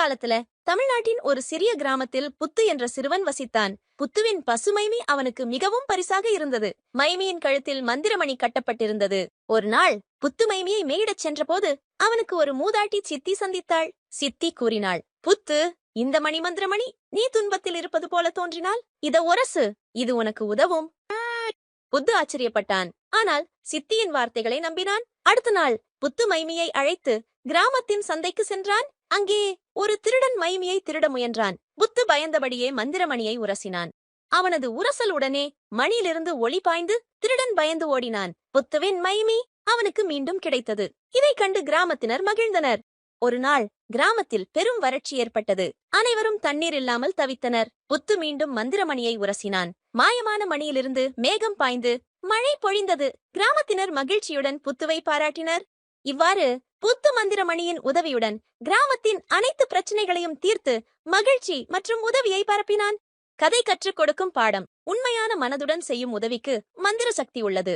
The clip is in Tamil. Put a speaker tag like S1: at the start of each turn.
S1: காலத்துல தமிழ்நாட்டின் ஒரு சிறிய கிராமத்தில் புத்து என்ற சிறுவன் வசித்தான். புத்துவின் பசுமைமி அவனுக்கு மிகவும் பரிசாக இருந்தது. மைமியின் கழுத்தில் மந்திரமணி கட்டப்பட்டிருந்தது. ஒரு நாள் புத்து மைமியை மேயிடச் சென்றபோது அவனுக்கு ஒரு மூதாட்டி சித்தி சந்தித்தாள். சித்தி கூறினாள் புத்து இந்த மணி மந்திரமணி நீ துன்பத்தில் இருப்பது போல தோன்றினால் இத ஒரசு இது உனக்கு உதவும். புத்து ஆச்சரியப்பட்டான். ஆனால் சித்தியின் வார்த்தைகளை நம்பினான். அடுத்த நாள் புத்து மைமியை அழைத்து கிராமத்தின் சந்தைக்கு சென்றான். அங்கே ஒரு திருடன் மைமியை திருட முயன்றான். புத்து பயந்தபடியே மந்திரமணியை உரசினான். அவனது உரசல் உடனே மணியிலிருந்து ஒளி பாய்ந்து திருடன் பயந்து ஓடினான். புத்துவின் மைமி அவனுக்கு மீண்டும் கிடைத்தது. இதைக் கண்டு கிராமத்தினர் மகிழ்ந்தனர். ஒரு நாள் கிராமத்தில் பெரும் வறட்சி ஏற்பட்டது. அனைவரும் தண்ணீர் இல்லாமல் தவித்தனர். புத்து மீண்டும் மந்திரமணியை உரசினான். மாயமான மணியிலிருந்து மேகம் பாய்ந்து மழை பொழிந்தது. கிராமத்தினர் மகிழ்ச்சியுடன் புத்துவை பாராட்டினர். இவ்வாறு புத்து மந்திரமணியின் உதவியுடன் கிராமத்தின் அனைத்து பிரச்சனைகளையும் தீர்த்து மகிழ்ச்சி மற்றும் உதவியை பரப்பினான். கதை கற்றுக் கொடுக்கும் பாடம் உண்மையான மனதுடன் செய்யும் உதவிக்கு மந்திர சக்தி உள்ளது.